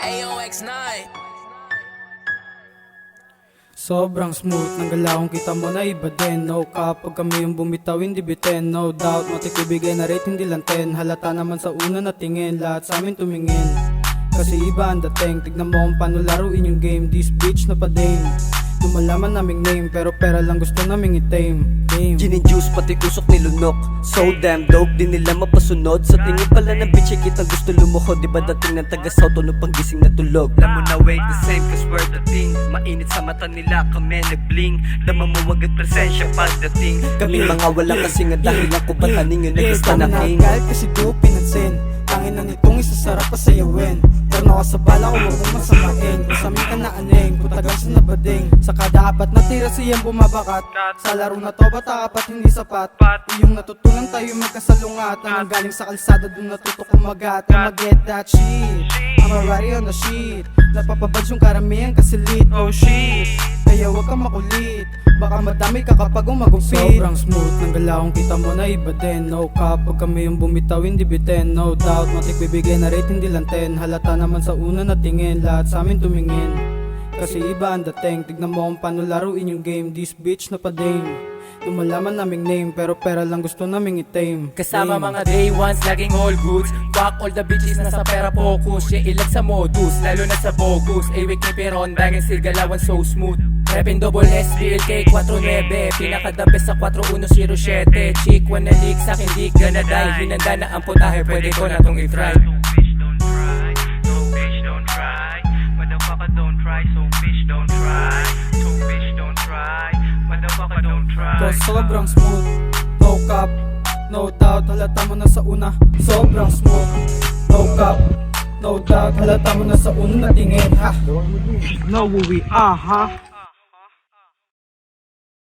X9 Sobrang smooth ng galawang kita mo na iba din. No kapag kami yung bumitaw hindi bitin No doubt matikibigay na rate hindi lang 10 Halata naman sa una na tingin Lahat sa amin tumingin. Kasi iba ang dating Tignan mo kung paano laruin yung game. This bitch na pa din Lumalaman naming name Pero pera lang gusto naming itame Game. Gin and juice pati usok nilunok. So damn dope din nila mapasunod. Sa tingin pala ng bitch ay kitang gusto lumuhod Diba dating ng taga South ano pang gising na tulog? Alam mo na wait the same cause we're the thing. Mainit sa mata nila kami nag-bling. Dama mo wag at presensya pagdating. Kami mga walang kasinga dahilan kung ba't taning yun nag-ista na king. Kahit kasi di ko pinansin. Tangin na nitong isasarap pa sayawin Pero nakasabala ko huwag mong masamain Kung sa amin ka na aning Putagal sa nabading Sa kada apat na tira siyang bumabakat. Sa laro na to bata apat hindi sapat. Iyong natutunan tayo magkasalungat. Ang galing sa kalsada dun natuto kumagat I'ma get that shit. I'm already on the shit Napapabad yung karamihan kasi lit Oh shit Kaya huwag kang makulit. Baka madami ka kapag umagupit. Sobrang smooth ng galawang kita mo na iba din. No cap pag kami yung bumitaw hindi bitin. No doubt matik bibigay na rate hindi lang 10 Halata naman sa una na tingin Lahat sa amin tumingin. Kasi iba ang dating. Tignan mo kung paano laruin yung game. This bitch na pa din Lumalaman naming name Pero pera lang gusto naming itame. Kasama Game. mga day ones, laging all goods. Fuck all the bitches na sa pera focus. Siya ilag sa modus, lalo na sa bogus. Awake ni Peron, bagay still galawan so smooth Reppin double S, BLK 49 Pinaka the best sa 4107 Chick, wanna leak sa akin di ka na die Hinanda na ang putahe, pwede ko na tong i-fry bitch don't try, so bitch don't try. Motherfucker don't try, so bitch don't try. So bitch don't try, motherfucker don't try. Sobrang smooth No cap, no doubt Halata mo na sa una Sobrang smooth No cap, no doubt Halata mo na sa una na tingin ha know where we are, huh?